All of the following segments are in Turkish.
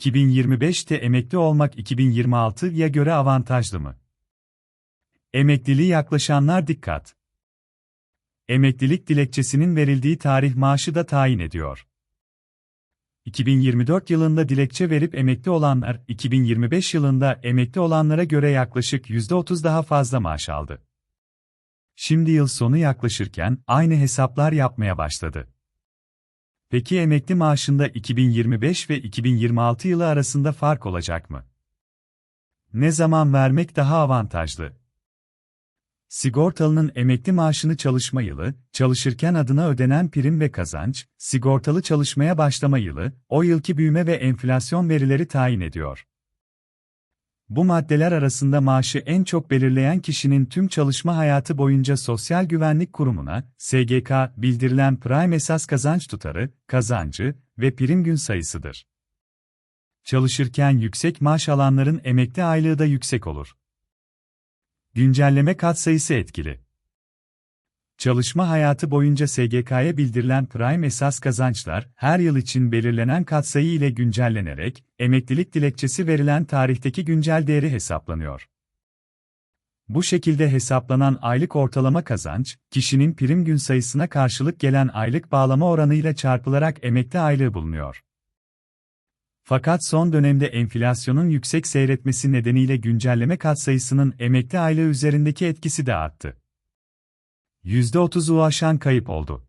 2025'te emekli olmak 2026'ya göre avantajlı mı? Emekliliği yaklaşanlar dikkat. Emeklilik dilekçesinin verildiği tarih maaşı da tayin ediyor. 2024 yılında dilekçe verip emekli olanlar, 2025 yılında emekli olanlara göre yaklaşık %30 daha fazla maaş aldı. Şimdi yıl sonu yaklaşırken aynı hesaplar yapmaya başladı. Peki emekli maaşında 2025 ve 2026 yılı arasında fark olacak mı? Ne zaman vermek daha avantajlı? Sigortalının emekli maaşını çalışma yılı, çalışırken adına ödenen prim ve kazanç, sigortalı çalışmaya başlama yılı, o yılki büyüme ve enflasyon verileri tayin ediyor. Bu maddeler arasında maaşı en çok belirleyen kişinin tüm çalışma hayatı boyunca Sosyal Güvenlik Kurumu'na, SGK, bildirilen prime esas kazanç tutarı, kazancı ve prim gün sayısıdır. Çalışırken yüksek maaş alanların emekli aylığı da yüksek olur. Güncelleme katsayısı etkili. Çalışma hayatı boyunca SGK'ya bildirilen prime esas kazançlar, her yıl için belirlenen katsayı ile güncellenerek, emeklilik dilekçesi verilen tarihteki güncel değeri hesaplanıyor. Bu şekilde hesaplanan aylık ortalama kazanç, kişinin prim gün sayısına karşılık gelen aylık bağlama oranıyla çarpılarak emekli aylığı bulunuyor. Fakat son dönemde enflasyonun yüksek seyretmesi nedeniyle güncelleme katsayısının emekli aylığı üzerindeki etkisi de arttı. %30'u aşan kayıp oldu.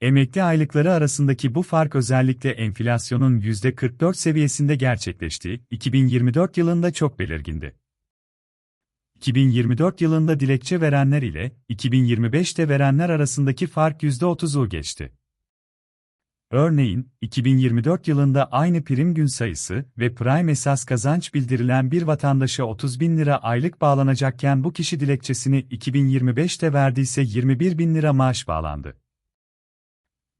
Emekli aylıkları arasındaki bu fark özellikle enflasyonun %44 seviyesinde gerçekleşti, 2024 yılında çok belirgindi. 2024 yılında dilekçe verenler ile 2025'te verenler arasındaki fark %30'u geçti. Örneğin, 2024 yılında aynı prim gün sayısı ve prime esas kazanç bildirilen bir vatandaşa 30 bin lira aylık bağlanacakken bu kişi dilekçesini 2025'te verdiyse 21 bin lira maaş bağlandı.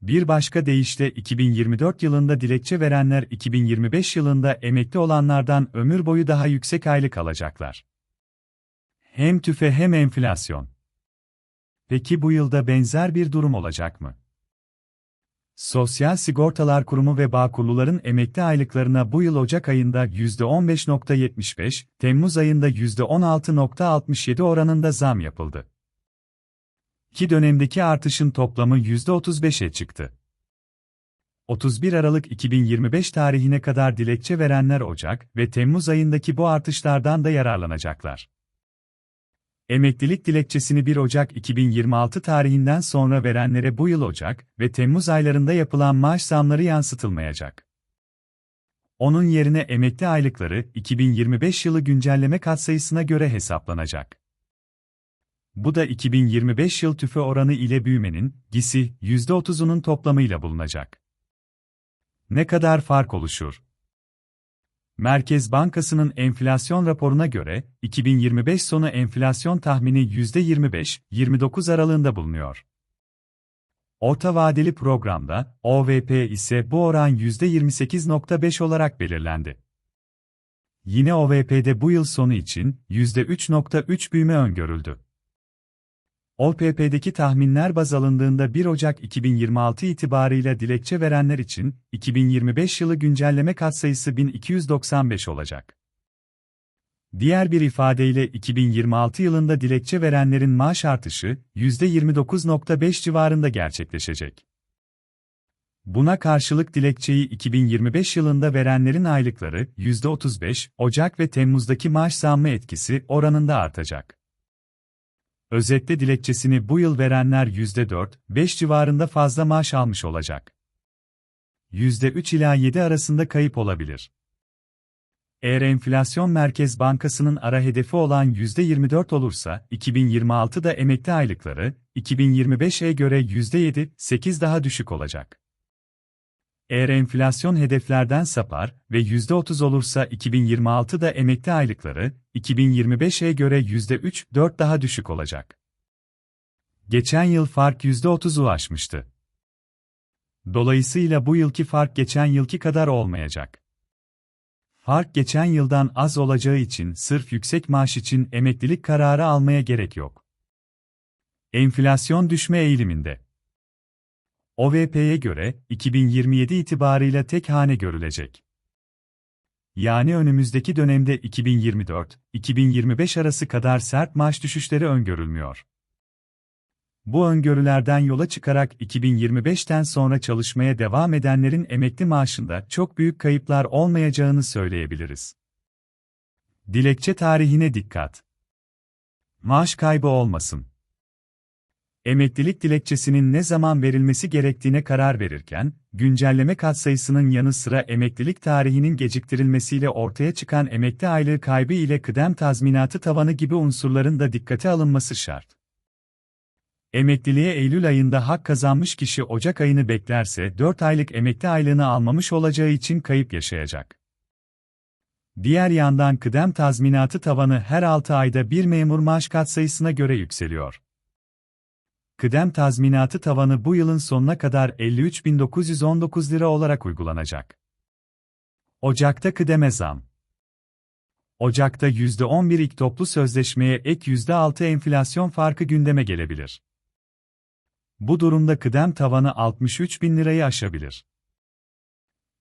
Bir başka deyişle 2024 yılında dilekçe verenler 2025 yılında emekli olanlardan ömür boyu daha yüksek aylık alacaklar. Hem tüfe hem enflasyon. Peki bu yılda benzer bir durum olacak mı? Sosyal Sigortalar Kurumu ve Bağkurluların emekli aylıklarına bu yıl Ocak ayında %15.75, Temmuz ayında %16.67 oranında zam yapıldı. İki dönemdeki artışın toplamı %35'e çıktı. 31 Aralık 2025 tarihine kadar dilekçe verenler Ocak ve Temmuz ayındaki bu artışlardan da yararlanacaklar. Emeklilik dilekçesini 1 Ocak 2026 tarihinden sonra verenlere bu yıl Ocak ve Temmuz aylarında yapılan maaş zamları yansıtılmayacak. Onun yerine emekli aylıkları 2025 yılı güncelleme katsayısına göre hesaplanacak. Bu da 2025 yıl tüfe oranı ile büyümenin, gisi, %30'unun toplamıyla bulunacak. Ne kadar fark oluşur? Merkez Bankası'nın enflasyon raporuna göre, 2025 sonu enflasyon tahmini %25-29 aralığında bulunuyor. Orta vadeli programda, OVP ise bu oran %28.5 olarak belirlendi. Yine OVP'de bu yıl sonu için %3.3 büyüme öngörüldü. OPP'deki tahminler baz alındığında 1 Ocak 2026 itibarıyla dilekçe verenler için 2025 yılı güncelleme katsayısı 1295 olacak. Diğer bir ifadeyle 2026 yılında dilekçe verenlerin maaş artışı %29.5 civarında gerçekleşecek. Buna karşılık dilekçeyi 2025 yılında verenlerin aylıkları %35, Ocak ve Temmuz'daki maaş zammı etkisi oranında artacak. Özetle dilekçesini bu yıl verenler %4-5 civarında fazla maaş almış olacak. %3 ila 7 arasında kayıp olabilir. Eğer enflasyon Merkez Bankası'nın ara hedefi olan %24 olursa, 2026'da emekli aylıkları, 2025'e göre %7-8 daha düşük olacak. Eğer enflasyon hedeflerden sapar ve %30 olursa 2026'da emekli aylıkları, 2025'e göre %3-4 daha düşük olacak. Geçen yıl fark %30'u aşmıştı. Dolayısıyla bu yılki fark geçen yılki kadar olmayacak. Fark geçen yıldan az olacağı için sırf yüksek maaş için emeklilik kararı almaya gerek yok. Enflasyon düşme eğiliminde. OVP'ye göre 2027 itibarıyla tek hane görülecek. Yani önümüzdeki dönemde 2024-2025 arası kadar sert maaş düşüşleri öngörülmüyor. Bu öngörülerden yola çıkarak 2025'ten sonra çalışmaya devam edenlerin emekli maaşında çok büyük kayıplar olmayacağını söyleyebiliriz. Dilekçe tarihine dikkat. Maaş kaybı olmasın. Emeklilik dilekçesinin ne zaman verilmesi gerektiğine karar verirken, güncelleme katsayısının yanı sıra emeklilik tarihinin geciktirilmesiyle ortaya çıkan emekli aylığı kaybı ile kıdem tazminatı tavanı gibi unsurların da dikkate alınması şart. Emekliliğe Eylül ayında hak kazanmış kişi Ocak ayını beklerse 4 aylık emekli aylığını almamış olacağı için kayıp yaşayacak. Diğer yandan kıdem tazminatı tavanı her 6 ayda bir memur maaş katsayısına göre yükseliyor. Kıdem tazminatı tavanı bu yılın sonuna kadar 53.919 lira olarak uygulanacak. Ocakta kıdeme zam. Ocakta %11 ilk toplu sözleşmeye ek %6 enflasyon farkı gündeme gelebilir. Bu durumda kıdem tavanı 63 bin lirayı aşabilir.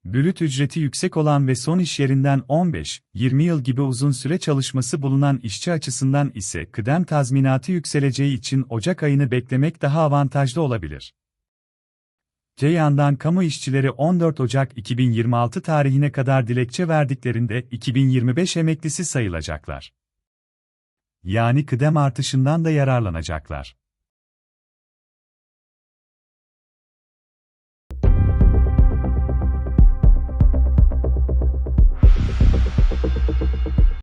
Bürüt ücreti yüksek olan ve son iş yerinden 15-20 yıl gibi uzun süre çalışması bulunan işçi açısından ise kıdem tazminatı yükseleceği için Ocak ayını beklemek daha avantajlı olabilir. Te yandan kamu işçileri 14 Ocak 2026 tarihine kadar dilekçe verdiklerinde 2025 emeklisi sayılacaklar. Yani kıdem artışından da yararlanacaklar.